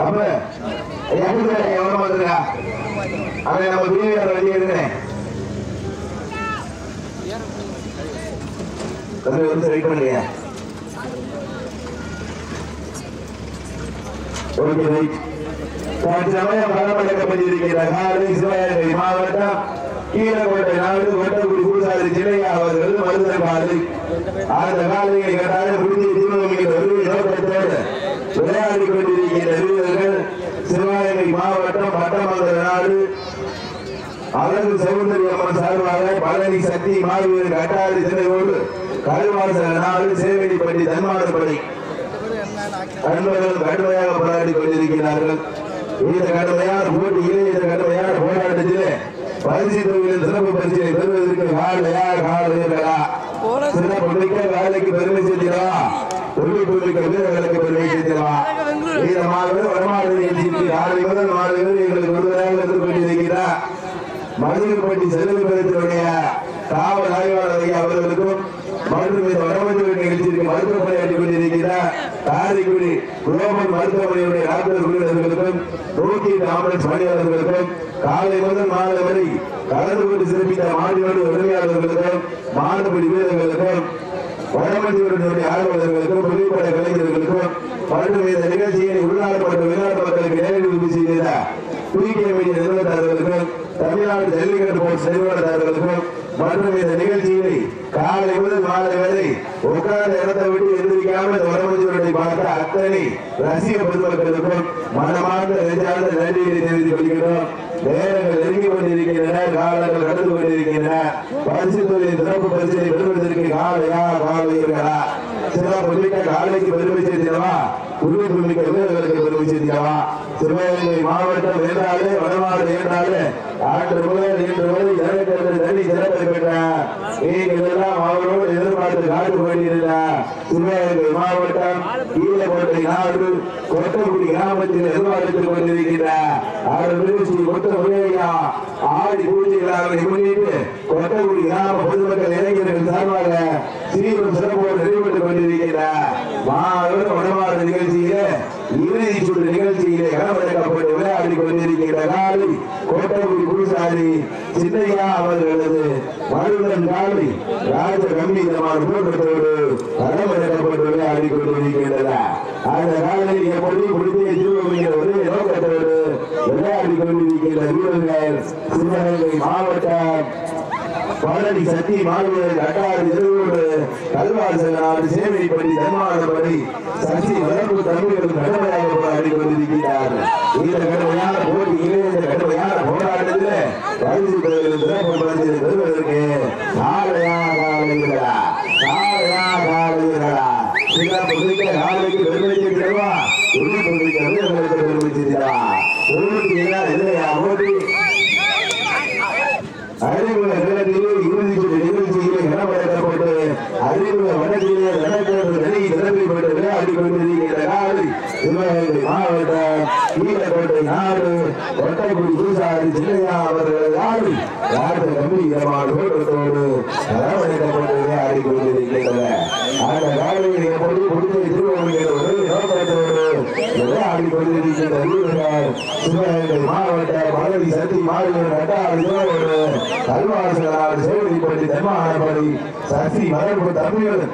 அப்ப எங்க எவ்வளவு வந்துருக்கா? அவன் நம்ம வீரர் வெளியே எடுக்கிறேன் கொஞ்சம் வந்து வெயிட் பண்ணுங்க. ஓகே ரைட் தற்சமயம் பலமடைக்கப்பட்டிருக்கிற மாவட்டம் கீழக்கோட்டை நாடு கொட்டக்குடி பூசாரி சிலையா அவர்கள் மருத காலை அந்த காலையை கட்டாய புதிய தீபமிக்க நோக்கத்தோடு விளையாடி கொண்டிருக்கிற வீரர்கள் சிவகங்கை மாவட்டம் பட்டமங்கல நாடு. அழகு சௌந்தரி அம்மன் சார்பாக பழனி சக்தி மாவீரர் கட்டாரி திணையோடு கருவாசல நாடு சேவடிப்பட்டி தன்மானப்படி நண்பர்கள் கடுமையாக போராடி கொண்டிருக்கிறார்கள். இந்த கடுமையான போட்டியிலே இந்த கடுமையான போராட்டத்திலே பரிசு தொகையில் சிறப்பு பரிசினை பெறுவதற்கு காலையா காலையா சிறப்பு மிக்க வேலைக்கு பெருமை சேர்த்திடா உரிமை மிக்க வீரர்களுக்கு பெருமை சேர்த்திடா வீரமாக வடமாடு நிகழ்ச்சிக்கு முதல் மாலை பேர் எங்களுக்கு ஒருவராக இருந்து கொண்டிருக்கிறார் மதுரைப்பட்டி செல்வபுரத்தினுடைய காவல் ஆய்வாளர் ஐயா அவர்களுக்கும் மற்றும் இந்த வடமஞ்சு நிகழ்ச்சிக்கு மருத்துவ பணியாற்றி கொண்டிருக்கிறார் காரைக்குடி குளோபல் மருத்துவமனையுடைய டாக்டர் குழுவினர்களுக்கும் நூத்தி ஆம்புலன்ஸ் பணியாளர்களுக்கும் காலை முதல் மாலை வரை கலந்து கொண்டு சிறப்பித்த மாநில உரிமையாளர்களுக்கும் மாணவடி வீரர்களுக்கும் வடமஞ்சியுடைய ஆர்வலர்களுக்கும் புதுப்பட கலைஞர்களுக்கும் மற்றும் இந்த நிகழ்ச்சியை உள்நாடு மற்றும் வெளிநாட்டு மக்களுக்கு நேரடி செய்த பிகே மீடியா நிறுவனத்தார்களுக்கும் தமிழ்நாடு ஜல்லிக்கட்டு போர்ட் நிறுவனத்தார்களுக்கும் மற்றும் இந்த நிகழ்ச்சியினை காலை முதல் மாலை வரை உட்கார்ந்த இடத்தை விட்டு எந்திரிக்காமல் இந்த வடமஞ்சியுடைய பார்த்த அத்தனை ரசிக பொதுமக்களுக்கும் மனமார்ந்த நெஞ்சார்ந்த நன்றியை தெரிவித்துக் கொள்கிறோம் நேரங்கள் நெருங்கி கொண்டிருக்கின்றன காலங்கள் கடந்து கொண்டிருக்கின்றன பரிசு தொழில் சிறப்பு பரிசை பெறுவதற்கு காலையா காலையா சிறப்பு மிக்க காலைக்கு பெருமை சேர்த்திடவா? உரிமை மிக்க வீரர்களுக்கு பெருமை சேர்த்திடவா? சிவகங்கை மாவட்டம் என்றாலே வடமாடு என்றாலே ஆண்டு முதல் இன்று முதல் இரண்டு தண்ணி சிறப்பை பெற்ற நீங்கள் எல்லாம் அவர்களோடு எதிர்பார்த்து காட்டு கொண்டிருந்த சிவகங்கை மாவட்டம் ஈழக்கோட்டை நாடு கொட்டக்குடி கிராமத்தில் எதிர்பார்த்துக் கொண்டிருக்கிறார் அவர் நிகழ்ச்சி கொட்ட முறையா ஆடி பூஜைகளாக முன்னிட்டு கொட்டக்குடி கிராம பொதுமக்கள் இளைஞர்கள் சார்பாக சீரும் சிறப்போடு நிறைவேற்றிக் கொண்டிருக்கின்ற மாபெரும் வடமாறு நிகழ்ச்சியிலே இறுதி சுற்று நிகழ்ச்சியிலே களமிறக்கப்பட்டு விளையாடி கொண்டிருக்கின்ற காலை கோட்டக்குடி குருசாரி சின்னையா அவர்களது மருதன் காலை ராஜ கம்பீரமான களமிறக்கப்பட்டு விளையாடி கொண்டிருக்கின்றன அந்த காலையில் எப்படி முடித்தே திருவமிகிற ஒரு கொண்டிருக்கிற வீரர்கள் சிவகங்கை மாவட்டம் பழனி சக்தி மாணவர்கள் அட்டாறு திருவோடு கல்வார் செல்லாடு சேவைப்படி தன்மானபடி சக்தி வளர்ப்பு தமிழர்கள் கடுமையாக போராடி கொண்டிருக்கிறார் இந்த கடுமையான போட்டியிலே இந்த கடுமையான போராட்டத்தில் பரிசு பெறுவது சிறப்பு பரிசு பெறுவதற்கு காலையா காலைகளா காலையா காலைகளா சிறப்பு மிக்க காலைக்கு பெருமை சேர்க்கிறவா? நிரம்பிப்பட்டு சிவகங்கை மாவட்டம் ஈழக்கோட்டை நாடு ஒட்டக்குடி பூசாரி சின்னையா அவர்கள் நாடு ராஜ கம்பீரமான தோற்றத்தோடு அரவணைக்கப்பட்டு விளையாடி அந்த காலையில் எப்படி கொடுத்து திருவள்ளுவர் நோக்கத்தோடு விளையாடி வீரர்கள் சிவகங்கை மாவட்ட பழனி சக்தி சேவடிப்பட்டி மரபு தமிழர்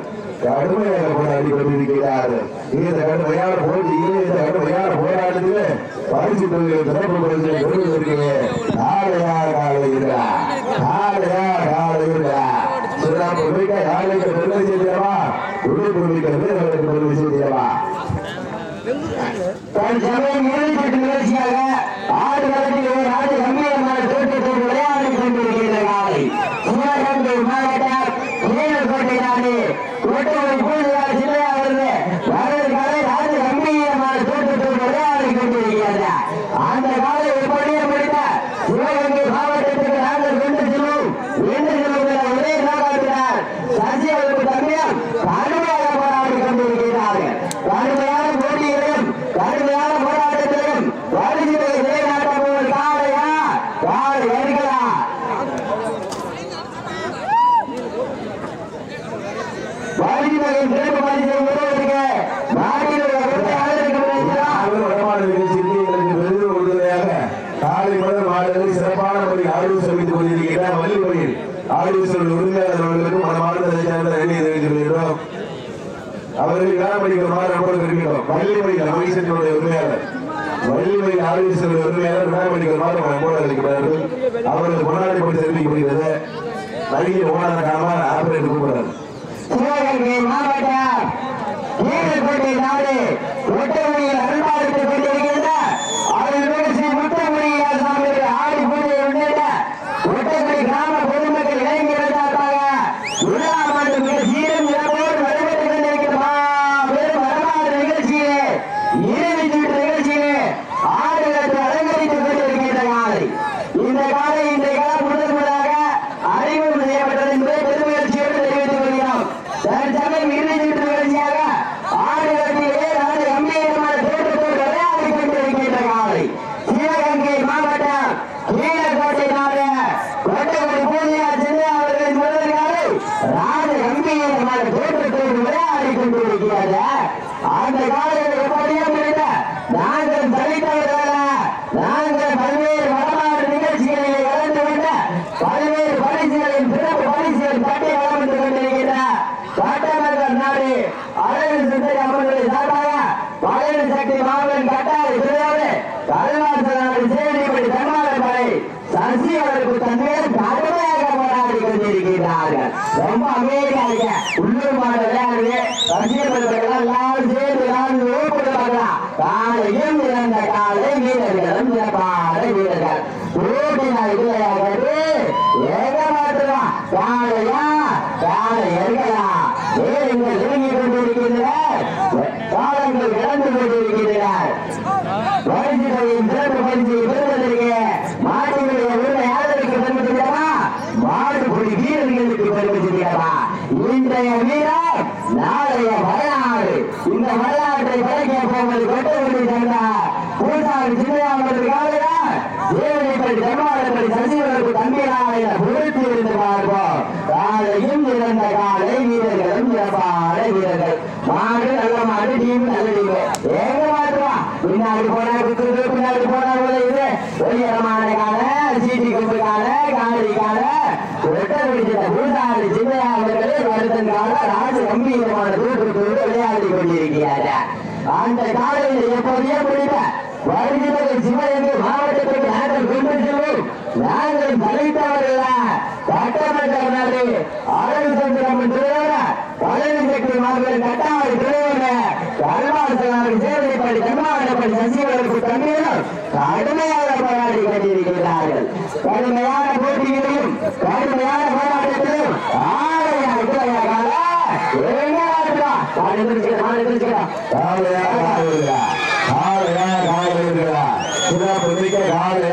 கடுமையாக போராடி கொண்டிருக்கிறார் இந்த கடுமையான போட்டியிலே இந்த கடுமையான போராட்டத்தில் பரிசு தொழில் சிறப்பு பரிசை பெறுவதற்கு காலையா காலையா காலையா காலையா சிறப்பு மிக்க காலைக்கு பெருமை செய்தியவா உழைப்பு மிக்க வீரர்களுக்கு பெருமை செய்தியவா தன் ஒரு அளவில் சிறப்பான முறையில் ஆய்வு சமைத்துக் கொண்டிருக்கிறார் வள்ளிமொழியில் ஆய்வு சொல்லும் உரிமையாளர் அவர்களுக்கும் மனமார்ந்த தெரிவித்திருக்கிறோம் அவர்கள் இடம் படிக்கிறோம் நம்மளுக்கு இருக்கிறோம் வள்ளிமொழியில் அமைச்சர்களுடைய உரிமையாளர். வள்ளிமொழியில் ஆய்வு சொல்லும் உரிமையாளர் இடம் படிக்கிறோம் நம்மளோட இருக்கிறார்கள் அவர்கள் முன்னாடி பற்றி தெரிவிக்கப்படுகிறது. நடிகை ஓனான காரணமாக ஆபரேட் கூப்பிடுறாரு மாவட்டம் ஈரக்கோட்டை ராஜ கம்பீரமாக தோற்றத்தோடு விளையாடிக் கொண்டிருக்கிறது அந்த காலையில் எப்படியோ முடிந்த நாங்கள் தலித்தவர்கள நாங்கள் பல்வேறு வடமாறு நிகழ்ச்சிகளில் கலந்து கொண்ட பல்வேறு பரிசுகளின் சிறப்பு பரிசுகள் பட்டி வளர்ந்து கொண்டிருக்கின்ற காட்டமர்கள் நாடு அழகு சிந்தை அவர்களை சார்பாக பழனி சக்தி மாவட்டம் கட்டாறு திருவாரு கல்வாசல் நாடு சேவைப்படி தன்மாளர் படை சசி அவருக்கு தன்மையில் கடுமையாக போராடி கொண்டிருக்கிறார்கள் ரொம்ப அமைதியா இருக்க உள்ளூர் மாவட்ட விளையாடுது ரசிகர் பெருமக்கள் எல்லாரும் சேர்ந்து எல்லாரும் ஊப்பிட்டு பார்க்கலாம். காலையும் இறந்த காலை வீரர்களும் சிறப்பான வீரர்கள். ஊட்டினால் விளையாடுறது ஏக காலையா? காலை இருக்கலாம் இறங்கி கொண்டிருக்கின்றனர் காலங்கள் கடந்து கொண்டிருக்கின்றனர் பரிசுகளின் சிறப்பு பரிசை பெறுவதற்கு மாட்டுடைய உரிமை யாருக்கு பெருமை தெரியாமா மாடுபடி வீரர்களுக்கு பெருமை தெரியாமா இன்றைய வீரர் நாளைய வரலாறு. இந்த வரலாற்றை படைக்க போவது கொட்டவெளி தந்தார் பூசாரி சின்னையாவது தேவனைப்படி தர்மாவளப்படி சசிவர்களுக்கு தம்பியாக என பொறுத்து இருந்து பார்ப்போம். காலையும் இறந்த காலை வீரர்களும் வீரர்கள். மாடு நல்ல மாடு டீம் நல்ல டீம் ஏக மாற்றுவா பின்னாடி போனா பின்னாடி போனா உதவுது உயரமான கால சீட்டி கொண்டு கால காலடி கால ஒட்ட பிடித்த பூசாரி சின்னையா அவர்களே வருத்தன் கால ராஜ கம்பீரமான தூக்கத்தோடு விளையாடி கொண்டிருக்கிறார்கள் அந்த காலையில் எப்போதையே முடித்த வருகிறது சிவகங்கை மாவட்டத்திற்கு நாங்கள் கொண்டு செல்வோம் நாங்கள் தலைத்தவர்கள சட்டமன்ற அழகு சந்திரம் பழனி மாவட்டம் கட்டாவை தலைவர் கல்வாசனார் சேவைப்படி தமிழ்நாடு சசிகளுக்கு தண்ணீரும் கடுமையாக போராடி கொண்டிருக்கிறார்கள் கடுமையான போட்டிகளிலும் கடுமையான போராட்டத்திலும் ஆலையா விட்டுவையாக எங்க இருக்கா காலையா காலையா